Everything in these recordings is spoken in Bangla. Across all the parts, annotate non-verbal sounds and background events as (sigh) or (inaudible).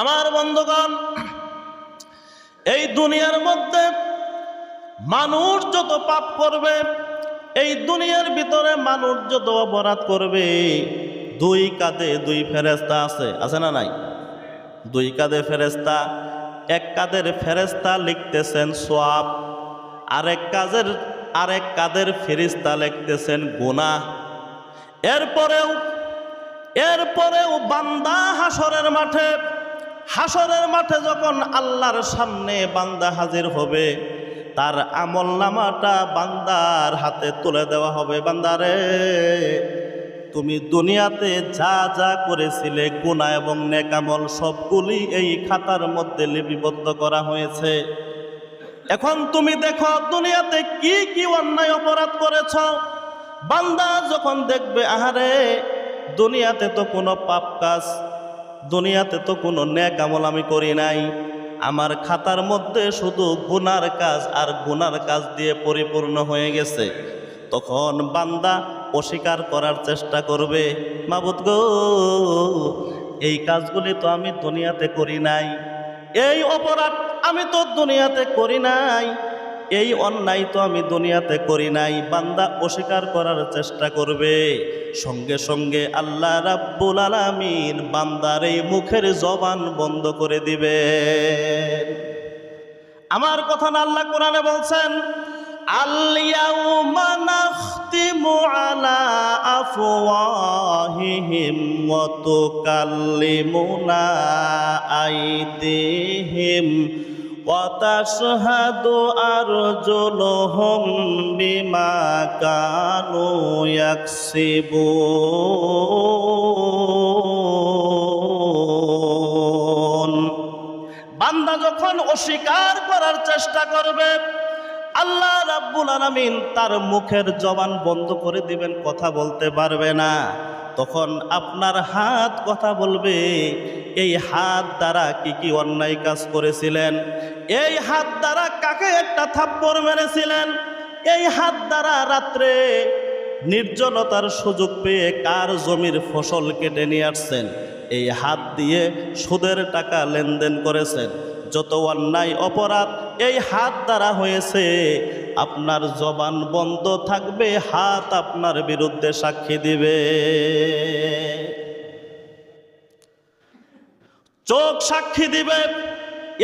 আমার বন্ধুগণ, এই দুনিয়ার মধ্যে মানুষ যত পাপ করবে, এই দুনিয়ার ভিতরে মানুষ যত অপরাধ করবে, দুই কাঁধে দুই ফেরেস্তা আছে। আছে না নাই? দুই কাঁধে ফেরেস্তা এক কাঁধের ফেরেস্তা লিখতেছেন সোয়াব, আরেক কাজের আরেক কাঁধের ফেরিস্তা লিখতেছেন গুনাহ। এরপরেও এরপরেও বান্দা হাসরের মাঠে হাসরের মাঠে যখন আল্লাহর সামনে বান্দা হাজির হবে, তার আমল নামাটা বান্দার হাতে তুলে দেওয়া হবে। বান্দারে, তুমি দুনিয়াতে যা যা করেছিলে গুণা এবং নেকামল সবগুলি এই খাতার মধ্যে লিপিবদ্ধ করা হয়েছে। এখন তুমি দেখো, দুনিয়াতে কি কি অন্যায় অপরাধ করেছ? বান্দা যখন দেখবে, আহারে, দুনিয়াতে তো কোনো পাপ কাজ দুনিয়াতে তো কোনো ন্যাক আমল আমি করি নাই। আমার খাতার মধ্যে শুধু গুনার কাজ আর গুনার কাজ দিয়ে পরিপূর্ণ হয়ে গেছে। তখন বান্দা অস্বীকার করার চেষ্টা করবে, মাবুদ গো, এই কাজগুলি তো আমি দুনিয়াতে করি নাই। এই অপরাধ আমি তো দুনিয়াতে করি নাই। এই অন্যায় তো আমি দুনিয়াতে করি নাই, বান্দা অস্বীকার করার চেষ্টা করবে। সঙ্গে সঙ্গে আল্লাহ রাব্বুল আলামিন বান্দার এই মুখের জবান বন্ধ করে দিবে আমার কথা না আল্লাহ কোরআনে বলছেন আলিয়াউমা নাখতিমু আলা আফওয়াহিহিম ওয়া তুকাল্লিমুনা তাশহাদু আরজুলুহুম বিমা কানু ইয়াকসিবুন বান্দা যখন অস্বীকার করার চেষ্টা করবে, আল্লাহ রাব্বুল আলামিন তার মুখের জবান বন্ধ করে দিবেন, কথা বলতে পারবে না। তখন আপনার হাত কথা বলবে, এই হাত দ্বারা কি কি অন্যায় কাজ করেছিলেন? এই হাত দ্বারা কাকে একটা থাপ্পড় মেরেছিলেন? এই হাত দ্বারা রাত্রে নির্জনতার সুযোগ পেয়ে কার জমির ফসল কেটে নিয়ে আসছেন? এই হাত দিয়ে সুদের টাকা লেনদেন করেছেন। যত অন্যায় অপরাধ এই হাত দ্বারা হয়েছে, আপনার জবান বন্ধ থাকবে, হাত আপনার বিরুদ্ধে সাক্ষী দিবে। চোখ সাক্ষী দিবে।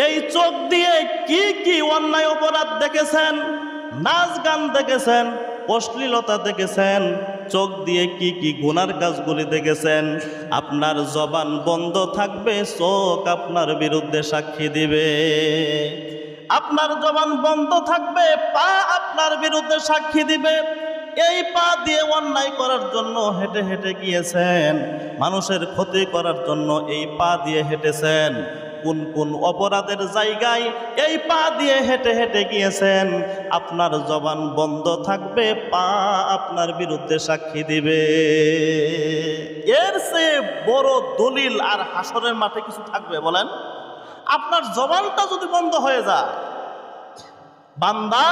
এই চোখ দিয়ে কি কি অন্যায় অপরাধ দেখেছেন? নাচ গান দেখেছেন? অশ্লীলতা দেখেছেন? চোখ দিয়ে কি কি গুনার কাজগুলি দেখেছেন? আপনার জবান বন্ধ থাকবে, চোখ আপনার বিরুদ্ধে সাক্ষী দিবে। আপনার জবান বন্ধ থাকবে, পা আপনার বিরুদ্ধে সাক্ষী দিবে। এই পা দিয়ে অন্যায় করার জন্য হেঁটে হেঁটে গিয়েছেন। মানুষের ক্ষতি করার জন্য এই পা দিয়ে হেঁটেছেন। কোন কোন অপরাধের জায়গায় এই পা দিয়ে হেঁটে হেঁটে গিয়েছেন। আপনার জবান বন্ধ থাকবে, পা আপনার বিরুদ্ধে সাক্ষী দিবে। এর চেয়ে বড় দলিল আর হাসরের মাঠে কিছু থাকবে বলেন? আপনার জবানটা যদি বন্ধ হয়ে যায়, বান্দা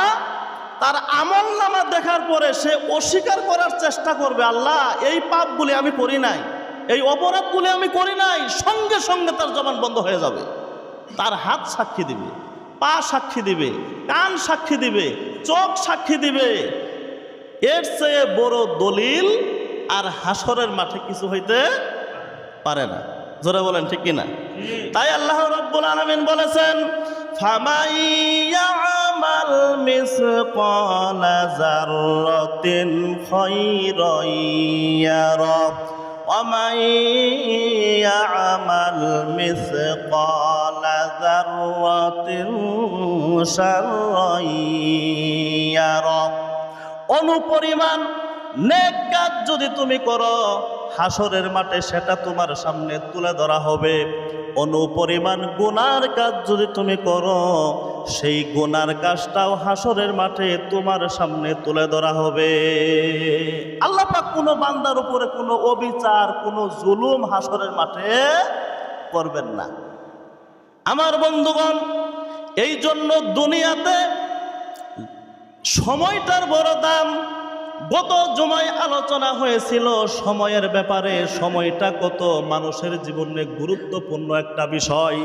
তার আমল নামা দেখার পরে সে অস্বীকার করার চেষ্টা করবে, আল্লাহ, এই পাপগুলি আমি করি নাই। এই অপরাধগুলি আমি করি নাই, সঙ্গে সঙ্গে তার জবান বন্ধ হয়ে যাবে। তার হাত সাক্ষী দিবে, পা সাক্ষী দিবে, কান সাক্ষী দিবে, চোখ সাক্ষী দিবে। এর চেয়ে বড় দলিল আর হাসরের মাঠে কিছু হইতে পারে না। জোরে বলেন, ঠিক কিনা? তাই আল্লাহ রব্বুল আলামিন বলেছেন ফামাই ইয়ামাল মিসকালা যাররাতিন খায়রান ইয়ারা। ومن يعمل مثقال ذرة شرا يره অনুপরিমাণ নেক কাজ যদি তুমি করো হাসরের মাঠে সেটা তোমার সামনে তুলে ধরা হবে অনুপরিমাণ গুনার কাজ যদি তুমি করো সেই গোনার কাজটাও হাসরের মাঠে তোমার সামনে তুলে ধরা হবে। আল্লাহ কোনো বান্দার উপরে কোনো অবিচার, কোনো জুলুম হাসরের মাঠে করবেন না। আমার বন্ধুগণ, এই জন্য দুনিয়াতে সময়টার বড় দাম। গত জমায় আলোচনা হয়েছিল সময়ের ব্যাপারে। সময়টা কত? মানুষের জীবনে গুরুত্বপূর্ণ একটা বিষয়।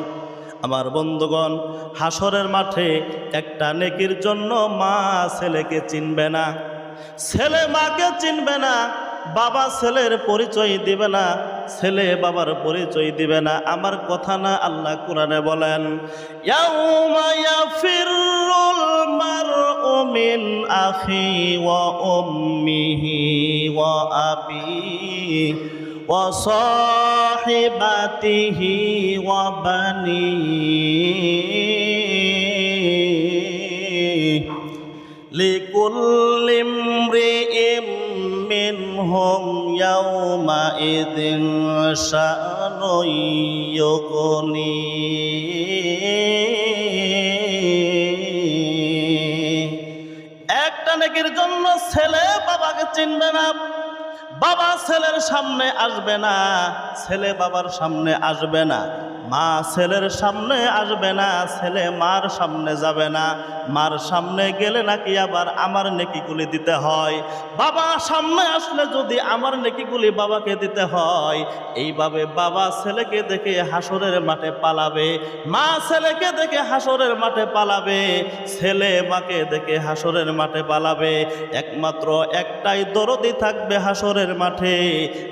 আমার বন্ধুগণ, হাসরের মাঠে একটা নেকির জন্য মা ছেলেকে চিনবে না। ছেলে মাকে চিনবে না, বাবা ছেলের পরিচয় দিবে না, ছেলে বাবার পরিচয় দিবে না। আমার কথা না আল্লাহ কোরআনে বলেন মিন আখি ওয়া ওয়া ওয়া সাহিবাতিহি ওয়া বানিহি لكل امرئ منهم يومئذ شأن يغنيه একটা নেকির জন্য ছেলে বাবাকে চিনবে না বাবা ছেলের সামনে আসবে না, ছেলে বাবার সামনে আসবে না, মা ছেলের সামনে আসবে না, ছেলে মার সামনে যাবে না। মার সামনে গেলে নাকি আবার আমার নেকিগুলি দিতে হয়? বাবা, সামনে আসলে যদি আমার নেকিগুলি বাবাকে দিতে হয়, এইভাবে বাবা ছেলেকে দেখে হাসরের মাঠে পালাবে, মা ছেলেকে দেখে হাসরের মাঠে পালাবে, ছেলে মাকে দেখে হাসরের মাঠে পালাবে। একমাত্র একটাই দরদি থাকবে হাসরের মাঠে,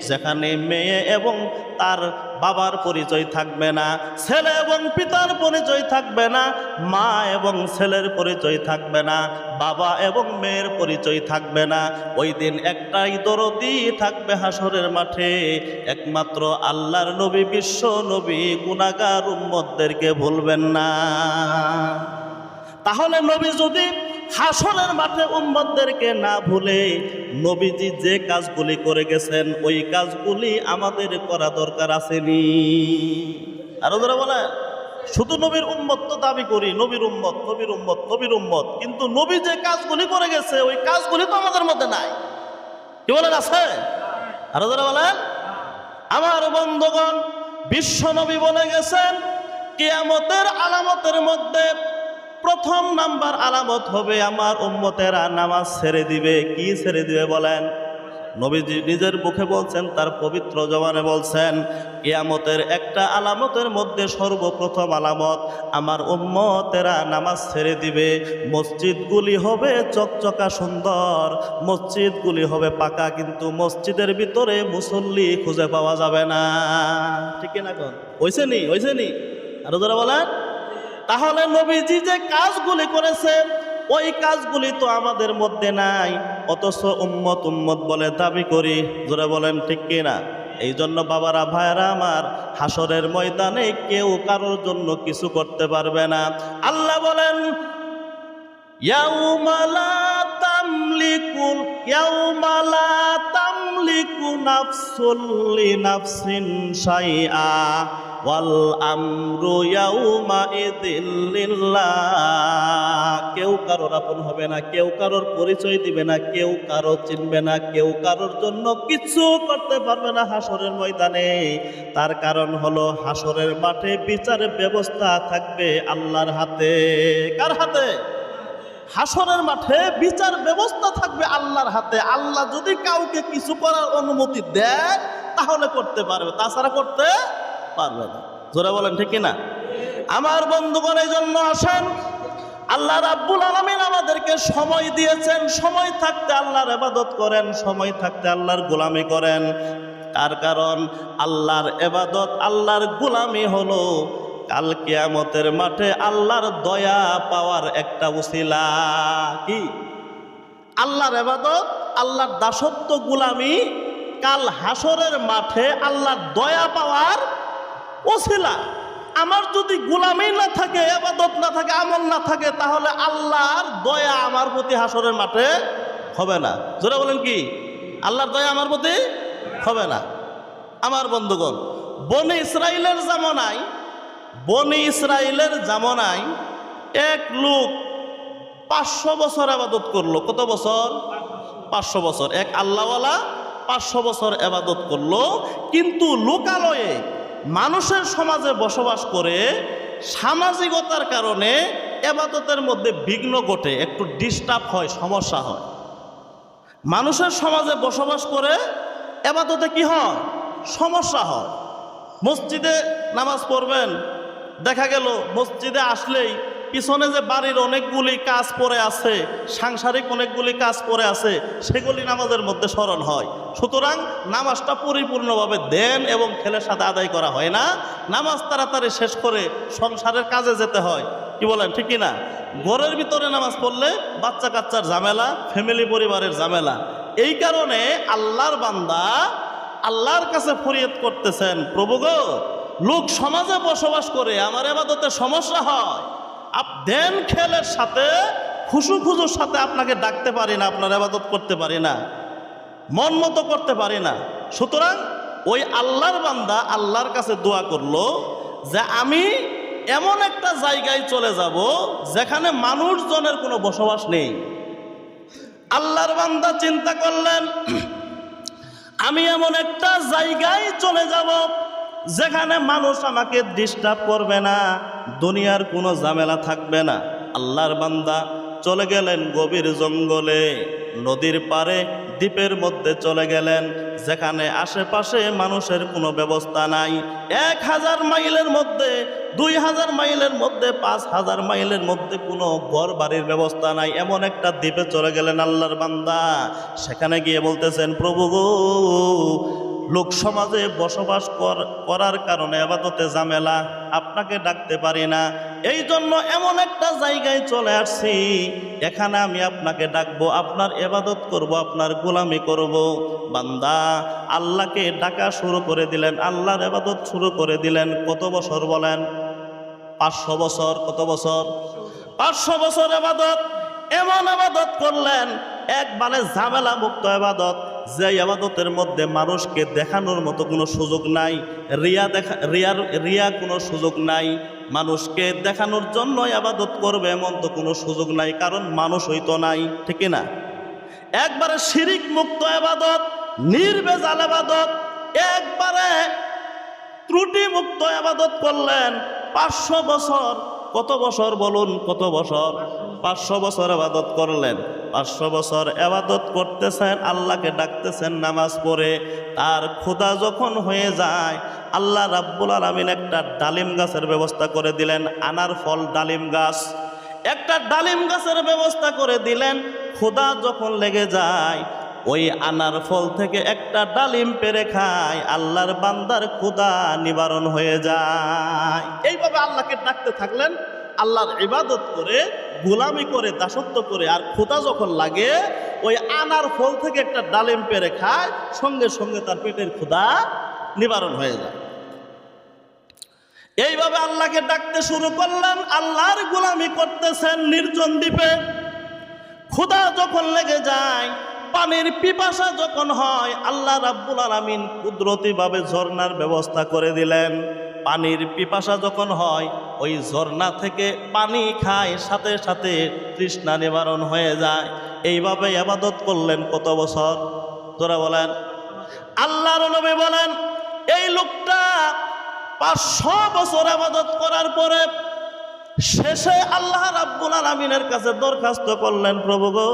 যেখানে মেয়ে এবং তার বাবার পরিচয় থাকবে না, ছেলে এবং পিতার পরিচয় থাকবে না, মা এবং ছেলের পরিচয় থাকবে না, বাবা এবং মেয়ের পরিচয় থাকবে না। ওই দিন একটাই দরদি থাকবে হাসরের মাঠে। একমাত্র আল্লাহর নবী, বিশ্ব নবী গুণাগার উম্মতদেরকে ভুলবেন না। তাহলে নবী যদি হাসনের মাঠে উম্মদদেরকে না ভুলে নবীজি যে কাজগুলি করে গেছেন, ওই কাজগুলি আমাদের করা দরকার আসেনি। আরও ধরে বলে শুধু নবীর উম্মত তো দাবি করি, নবীর উম্মত নবীর উম্মত নবীর উম্মত। কিন্তু নবী যে কাজগুলি করে গেছে, ওই কাজগুলি তো আমাদের মধ্যে নাই। কি বলেন আছে? আরও ধরে বলেন। আমার বন্ধুগণ, বিশ্ব নবী বলে গেছেন, কিয়ামতের আলামতের মধ্যে প্রথম নাম্বার আলামত হবে, আমার উম্মতেরা নামাজ ছেড়ে দিবে। কি ছেড়ে দিবে বলেন? নবীজি নিজের মুখে বলছেন, তার পবিত্র জবানে বলছেন, কিয়ামতের একটা আলামতের মধ্যে সর্বপ্রথম আলামত, আমার উম্মতেরা নামাজ ছেড়ে দিবে, মসজিদগুলি হবে চকচকা সুন্দর, মসজিদগুলি হবে পাকা, কিন্তু মসজিদের ভিতরে মুসল্লি খুঁজে পাওয়া যাবে না। ঠিক না কোন? হয়েছে নি? হয়েছে নি? আরও যারা বলেন। তাহলে নবীজি যে কাজগুলি করেছেন, ওই কাজগুলি তো আমাদের মধ্যে নাই। অথচ উম্মত উম্মত বলে দাবি করি। জোরে বলেন, ঠিক কিনা এই জন্য বাবারা ভাইরা আমার হাসরের ময়দানে কেউ কারোর জন্য কিছু করতে পারবে না। আল্লাহ বলেন তামলিকুন ইয়াউমালা নাফসিন সাইয়া ওয়াল আমরু ইয়াউমা কেউ কারোর আপন হবে না, কেউ কারোর পরিচয় দিবে না, কেউ কারও চিনবে না, কেউ কারোর জন্য কিছু করতে পারবে না হাসরের ময়দানে। তার কারণ হলো হাসরের মাঠে বিচার ব্যবস্থা থাকবে আল্লাহর হাতে। কার হাতে? হাসরের মাঠে বিচার ব্যবস্থা থাকবে আল্লাহর হাতে। আল্লাহ যদি কাউকে কিছু করার অনুমতি দেয়, তাহলে করতে পারবে। তাছাড়া করতে পারবে না। জোরে বলেন, ঠিক না আমার বন্ধুগণ, এই জন্য আসেন। আল্লাহ রাব্বুল আলমিন আমাদেরকে সময় দিয়েছেন। সময় থাকতে আল্লাহর এবাদত করেন, সময় থাকতে আল্লাহর গোলামি করেন। তার কারণ, আল্লাহর এবাদত আল্লাহর গোলামি হলো, কাল কেয়ামতের মাঠে আল্লাহর দয়া পাওয়ার একটা উসিলা। কি? আল্লাহর এবাদত আল্লাহর দাসত্ব গুলামি, কাল হাসরের মাঠে আল্লাহর দয়া পাওয়ার ওসিলা, আমার যদি গুলামি না থাকে এবাদত না থাকে, আমল না থাকে, তাহলে আল্লাহর দয়া আমার প্রতি হাসরের মাঠে হবে না। জোরে বলেন কি? আল্লাহর দয়া আমার প্রতি হবে না। আমার বন্ধুগণ, বনে ইসরায়েলের জামানায়, বনি ইসরায়েলের জামানায় এক লোক পাঁচশো বছর আবাদত করল। কত বছর? পাঁচশো বছর। এক আল্লাহওয়ালা পাঁচশো বছর আবাদত করল। কিন্তু লোকালয়ে মানুষের সমাজে বসবাস করে সামাজিকতার কারণে এবাদতের মধ্যে বিঘ্ন ঘটে, একটু ডিস্টার্ব হয়, সমস্যা হয়। মানুষের সমাজে বসবাস করে এবাদতে কি হয়? সমস্যা হয়। মসজিদে নামাজ পড়বেন, দেখা গেল মসজিদে আসলেই পিছনে যে বাড়ির অনেকগুলি কাজ পড়ে আছে, সাংসারিক অনেকগুলি কাজ পড়ে আছে, সেগুলি নামাজের মধ্যে স্মরণ হয়। সুতরাং নামাজটা পরিপূর্ণভাবে দেন এবং খেলের সাথে আদায় করা হয় না। নামাজ তাড়াতাড়ি শেষ করে সংসারের কাজে যেতে হয়। কি বলেন ঠিকই না ঘরের ভিতরে নামাজ পড়লে বাচ্চা কাচ্চার ঝামেলা ফ্যামিলি পরিবারের ঝামেলা। এই কারণে আল্লাহর বান্দা আল্লাহর কাছে ফরিয়াদ করতেছেন, প্রভু গো, লোক সমাজে বসবাস করে আমার এবাদতে সমস্যা হয়। দেন খেলের সাথে, খুশু খুজুর সাথে আপনাকে ডাকতে পারি না, আপনার আবাদত করতে পারি না, মন মতো করতে পারি না। সুতরাং ওই আল্লাহর বান্দা আল্লাহর কাছে দোয়া করল যে আমি এমন একটা জায়গায় চলে যাব যেখানে মানুষজনের কোনো বসবাস নেই। আল্লাহর বান্দা চিন্তা করলেন, (clears throat) আমি এমন একটা জায়গায় চলে যাব যেখানে মানুষ আমাকে ডিস্টার্ব করবে না, দুনিয়ার কোনো ঝামেলা থাকবে না। আল্লাহর বান্দা চলে গেলেন গভীর জঙ্গলে, নদীর পারে দ্বীপের মধ্যে চলে গেলেন। যেখানে আশেপাশে মানুষের কোনো ব্যবস্থা নাই। এক হাজার মাইলের মধ্যে, দুই হাজার মাইলের মধ্যে, পাঁচ হাজার মাইলের মধ্যে কোনো ঘর বাড়ির ব্যবস্থা নাই। এমন একটা দ্বীপে চলে গেলেন আল্লাহর বান্দা। সেখানে গিয়ে বলতেছেন, প্রভু গো লোক সমাজে বসবাস কর- করার কারণে আবাদতে ঝামেলা, আপনাকে ডাকতে পারি না। এই জন্য এমন একটা জায়গায় চলে আসছি, এখানে আমি আপনাকে ডাকবো, আপনার এবাদত করব, আপনার গোলামি করব। বান্দা, আল্লাহকে ডাকা শুরু করে দিলেন, আল্লাহর এবাদত শুরু করে দিলেন, কত বছর বলেন? পাঁচশো বছর, কত বছর? পাঁচশো বছর এবাদত, এমন আবাদত করলেন একবারে ঝামেলা মুক্ত আবাদত। যে আবাদতের মধ্যে মানুষকে দেখানোর মতো কোনো সুযোগ নাই, রিয়া দেখা, রিয়ার, রিয়া কোনো সুযোগ নাই। মানুষকে দেখানোর জন্য আবাদত করবে এমন তো কোনো সুযোগ নাই, কারণ মানুষ হইতো নাই, ঠিক না? একবারে শিরিক মুক্ত আবাদত নির্বেজাল আবাদত, একবারে ত্রুটি মুক্ত আবাদত করলেন। পাঁচশো বছর, কত বছর বলুন কত বছর? পাঁচশো বছর আবাদত করলেন। পাঁচশো বছর এবাদত করতেছেন, আল্লাহকে ডাকতেছেন নামাজ পড়ে আর ক্ষুদা যখন হয়ে যায়, আল্লাহ রাব্বুল আলমিন একটা ডালিম গাছের ব্যবস্থা করে দিলেন, আনার ফল ডালিম গাছ। একটা ডালিম গাছের ব্যবস্থা করে দিলেন ক্ষুদা যখন লেগে যায়, ওই আনার ফল থেকে একটা ডালিম পেরে খায়, আল্লাহর বান্দার ক্ষুদা নিবারণ হয়ে যায়। এইভাবে আল্লাহকে ডাকতে থাকলেন, আল্লাহর ইবাদত করে গোলামি করে, দাসত্ব করে, আর ক্ষুদা যখন লাগে, ওই আনার ফল থেকে একটা ডালিম পেরে খায়, সঙ্গে সঙ্গে তার পেটের ক্ষুদা নিবারণ হয়ে যায়। এইভাবে আল্লাহকে ডাকতে শুরু করলেন, আল্লাহর গোলামি করতেছেন নির্জন দ্বীপে। ক্ষুধা যখন লেগে যায়, পানির পিপাসা যখন হয়, আল্লাহ রাব্বুল আলামিন কুদরতিভাবে ঝর্ণার ব্যবস্থা করে দিলেন। পানির পিপাসা যখন হয়, ওই ঝর্ণা থেকে পানি খায়, সাথে সাথে তৃষ্ণা নিবারণ হয়ে যায়। এইভাবে আবাদত করলেন কত বছর? তোরা বলেন। আল্লাহর নবী বলেন, এই লোকটা পাঁচশো বছর আবাদত করার পরে শেষে আল্লাহ রাব্বুল আলমিনের কাছে দরখাস্ত করলেন, প্রভু গো,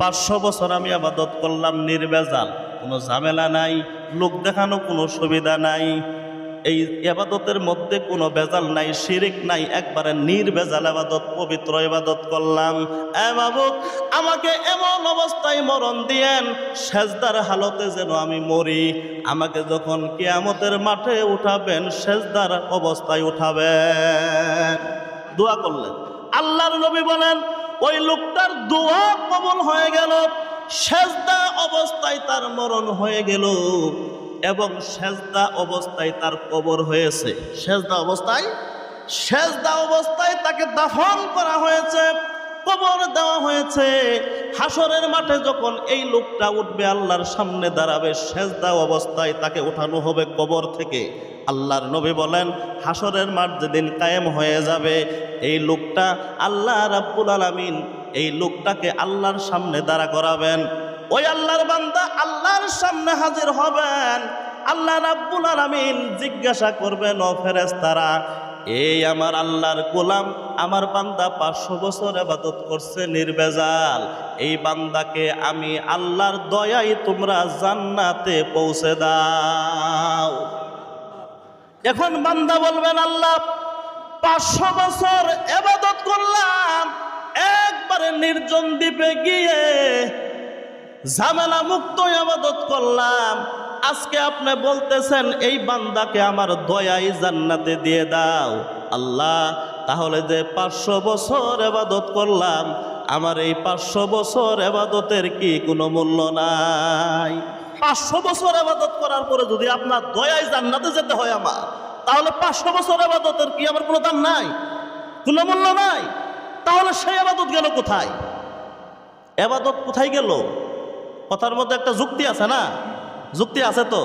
পাঁচশো বছর আমি আবাদত করলাম নির্বেজাল, কোনো ঝামেলা নাই, লোক দেখানো কোনো সুবিধা নাই এই এবাদতের মধ্যে কোনো বেজাল নাই, শিরিক নাই, একবারে নির্বেজাল আবাদত পবিত্র এবাদত করলাম। এ বাবু আমাকে এমন অবস্থায় মরণ দিয়েন, সেজদার হালতে যেন আমি মরি। আমাকে যখন কেয়ামতের মাঠে উঠাবেন, সেজদার অবস্থায় উঠাবেন। দোয়া করলেন। আল্লাহর নবী বলেন, ওই লোকটার দোয়া কবল হয়ে গেল, সেজদা অবস্থায় তার মরণ হয়ে গেল। এবং সেজদা অবস্থায় তার কবর হয়েছে। সেজদা অবস্থায়? সেজদা অবস্থায় তাকে দাফন করা হয়েছে, কবর দেওয়া হয়েছে। হাসরের মাঠে যখন এই লোকটা উঠবে, আল্লাহর সামনে দাঁড়াবে, সেজদা অবস্থায় তাকে উঠানো হবে কবর থেকে। আল্লাহর নবী বলেন হাসরের মাঠ যেদিন কায়েম হয়ে যাবে, এই লোকটা আল্লাহ রাব্বুল আলামিন, এই লোকটাকে আল্লাহর সামনে দাঁড়া করাবেন। ওই আল্লাহর বান্দা আল্লাহর সামনে হাজির হবেন। আল্লাহ রাব্বুল আলামিন জিজ্ঞাসা করবেন, ও ফেরেশতারা, এই আমার আল্লাহর গোলাম আমার বান্দা পাঁচশো বছর আবাদত করছে নির্বেজাল। এই বান্দাকে আমি আল্লাহর দয়াই তোমরা জান্নাতে পৌঁছে দাও। এখন বান্দা বলবেন, আল্লাহ, পাঁচশো বছর এবাদত করলাম। একবারে নির্জন দ্বীপে গিয়ে ঝামেলা মুক্ত আবাদত করলাম। আজকে আপনি বলতেছেন, এই বান্দাকে আমার দয়াই জান্নাতে দিয়ে দাও। আল্লাহ, তাহলে যে পাঁচশো বছর এবাদত করলাম, আমার এই পাঁচশো বছর এবাদতের কি কোনো মূল্য নাই? পাঁচশো বছর আবাদত করার পরে যদি আপনার দয়াই জান্নাতে যেতে হয় আমার, তাহলে পাঁচশো বছর আবাদতের কি আমার কোনো দাম নাই? কোনো মূল্য নাই? তাহলে সেই আবাদত গেল কোথায়? এবাদত কোথায় গেল? কথার মধ্যে একটা যুক্তি আছে না? যুক্তি আছে তো?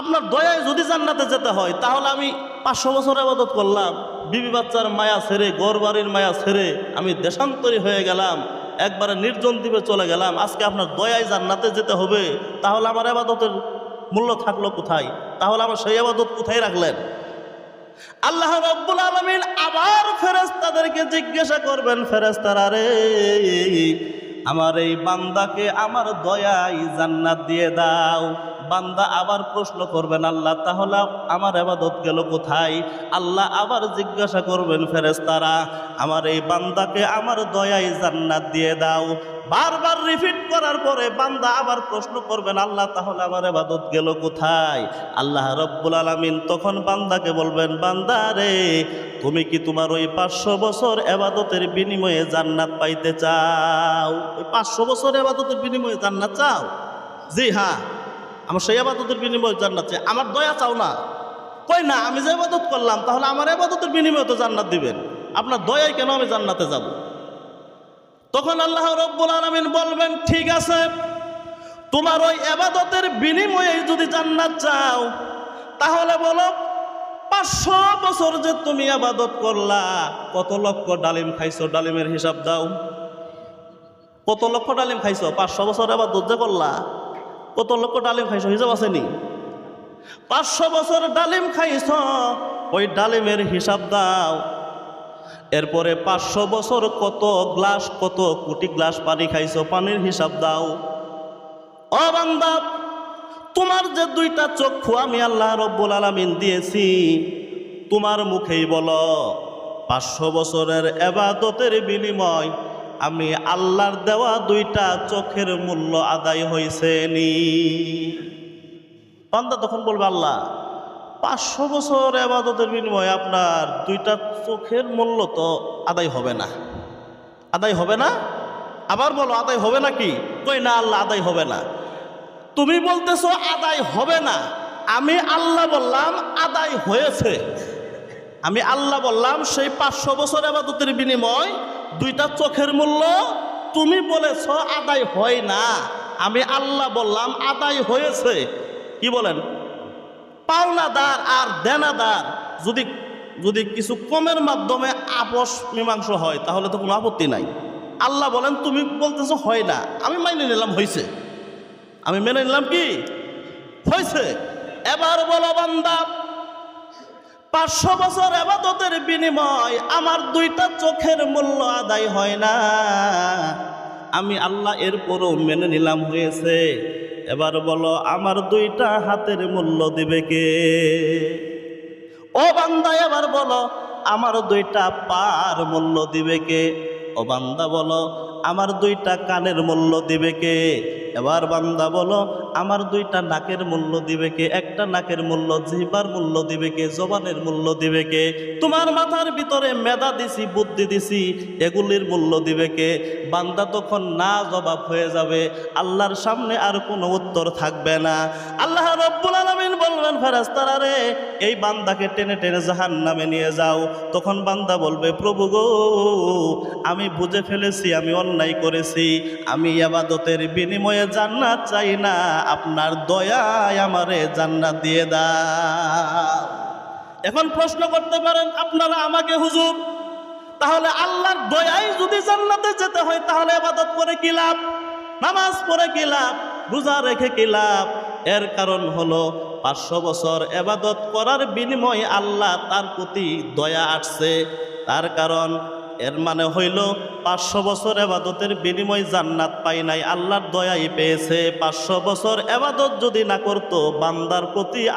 আপনার দয়ায় যদি জান্নাতে যেতে হয়, তাহলে আমি পাঁচশো বছর আবাদত করলাম, বিবি বাচ্চার মায়া ছেড়ে গড় বাড়ির মায়া ছেড়ে আমি দেশান্তরী হয়ে গেলাম, একবারে নির্জন দ্বীপে চলে গেলাম, আজকে আপনার দয়ায় জান্নাতে যেতে হবে, তাহলে আমার আবাদতের মূল্য থাকল কোথায়? তাহলে আমার সেই আবাদত কোথায় রাখলেন? আল্লাহ রব্বুল আলমিন আবার ফেরেস্তাদেরকে জিজ্ঞাসা করবেন ফেরেস্তারা রে আমার এই বান্দাকে আমার দয়াই জান্নাত দিয়ে দাও। বান্দা আবার প্রশ্ন করবেন, আল্লাহ, তাহলে আমার আবাদত গেল কোথায়? আল্লাহ আবার জিজ্ঞাসা করবেন ফেরেস্তারা আমার এই বান্দাকে আমার দয়াই জান্নাত দিয়ে দাও। বারবার রিপিট করার পরে বান্দা আবার প্রশ্ন করবেন, আল্লাহ, তাহলে আমার এবাদত গেল কোথায়? আল্লাহ রব্বুল আলমিন তখন বান্দাকে বলবেন, বান্দা রে, তুমি কি তোমার ওই পাঁচশো বছর এবাদতের বিনিময়ে জান্নাত পাইতে চাও? ওই পাঁচশো বছর এবাদতের বিনিময়ে জান্নাত চাও? জি হ্যাঁ। আমার সেই আবাদতের বিনিময়ে জান্নাত চাই। আমার দয়া চাও না। কই না, আমি যে আবাদত করলাম, তাহলে আমার আবাদতের বিনিময়ে তো জান্নাত দিবেন। আপনার দয়ায় কেন আমি জান্নাতে যাব? তখন আল্লাহ রব্বুল আলমিন বলবেন, ঠিক আছে, তোমার ওই আবাদতের বিনিময়ে যদি জান্নাত চাও, তাহলে বলো, পাঁচশো বছর যে তুমি আবাদত করলা, কত লক্ষ ডালিম খাইছো, ডালিমের হিসাব দাও। কত লক্ষ ডালিম খাইছো, পাঁচশো বছর আবাদত যে করলা, কত লক্ষ ডালিম খাইছো, হিসাব আসেনি পাঁচশো বছর ডালিম খাইছ, ওই ডালিমের হিসাব দাও। এরপরে পাঁচশো বছর কত গ্লাস, কত কোটি গ্লাস পানি খাইছো? পানির হিসাব দাও। ও বান্দা, তোমার যে দুইটা চক্ষু আমি আল্লাহ রব্বুল আলমিন দিয়েছি, তোমার মুখেই বলো, পাঁচশো বছরের এবাদতের বিনিময় আমি আল্লাহর দেওয়া দুইটা চোখের মূল্য আদায় হয়েছে নি। বান্দা তখন বলবে, আল্লাহ পাঁচশো বছর আবাদতের বিনিময়ে আপনার দুইটা চোখের মূল্য তো আদায় হবে না। আদায় হবে না? আবার বলো, আদায় হবে না কি? কই না, আল্লাহ, আদায় হবে না। তুমি বলতেছো, আদায় হবে না। আমি আল্লাহ বললাম, আদায় হয়েছে। আমি আল্লাহ বললাম, সেই পাঁচশো বছর আবাদতের বিনিময় দুইটা চোখের মূল্য তুমি বলেছ, আদায় হয় না। আমি আল্লাহ বললাম, আদায় হয়েছে। কি বলেন? পাওনাদার আর দেনাদার যদি যদি কিছু কমের মাধ্যমে আপোষ মীমাংস হয়, তাহলে তো কোনো আপত্তি নাই। আল্লাহ বলেন, তুমি বলতেছো হয় না। আমি মাইনে নিলাম হয়েছে আমি মেনে নিলাম কি? হয়েছে এবার বলো বান্দা, পাঁচশো বছর আবাদতের বিনিময় আমার দুইটা চোখের মূল্য আদায় হয় না। আমি আল্লাহ এরপরও মেনে নিলাম হয়েছে। এবার বলো, আমার দুইটা হাতের মূল্য দিবে কে? ও বান্দা, এবার বলো, আমার দুইটা পার মূল্য দিবে কে? ও বান্দা, বলো, আমার দুইটা কানের মূল্য দিবে কে? এবার বান্দা বলো, আমার দুইটা নাকের মূল্য দিবে কে? একটা নাকের মূল্য জিহ্বার মূল্য দিবে কে? জবানের মূল্য দিবে কে? তোমার মাথার ভিতরে মেধা দিছি, বুদ্ধি দিছি, এগুলির মূল্য দিবে কে? বান্দা তখন না জবাব হয়ে যাবে। আল্লাহর সামনে আর কোনো উত্তর থাকবে না। আল্লাহ রব্বুল আলমিন বলবেন ফেরাস্তারা রে, এই বান্দাকে টেনে টেনে জাহান নামে নিয়ে যাও। তখন বান্দা বলবে, প্রভু গো, আমি বুঝে ফেলেছি, আমি অন্যায় করেছি। আমি আবাদতের বিনিময়ে জান্নাত চাই না, আপনার দয়ায় আমারে জান্নাত দিয়ে দাও। এখন প্রশ্ন করতে পারেন, আপনারা আমাকে হুজুর, তাহলে আল্লাহর দয়াই যদি জান্নাতে যেতে হয়, তাহলে আবাদত করে কি লাভ? নামাজ পড়ে কি লাভ? রোজা রেখে কি লাভ? এর কারণ হলো, পাঁচশো বছর এবাদত করার বিনিময়ে আল্লাহ তার প্রতি দয়া আসছে। তার কারণ এর মানে হইল পাঁচশো বছর এবাদতের বিনিময় জান্নাত পাই নাই। আল্লাহর দয়াই পেয়েছে। পাঁচশো বছর এবাদত যদি না করতো, বান্দার প্রতি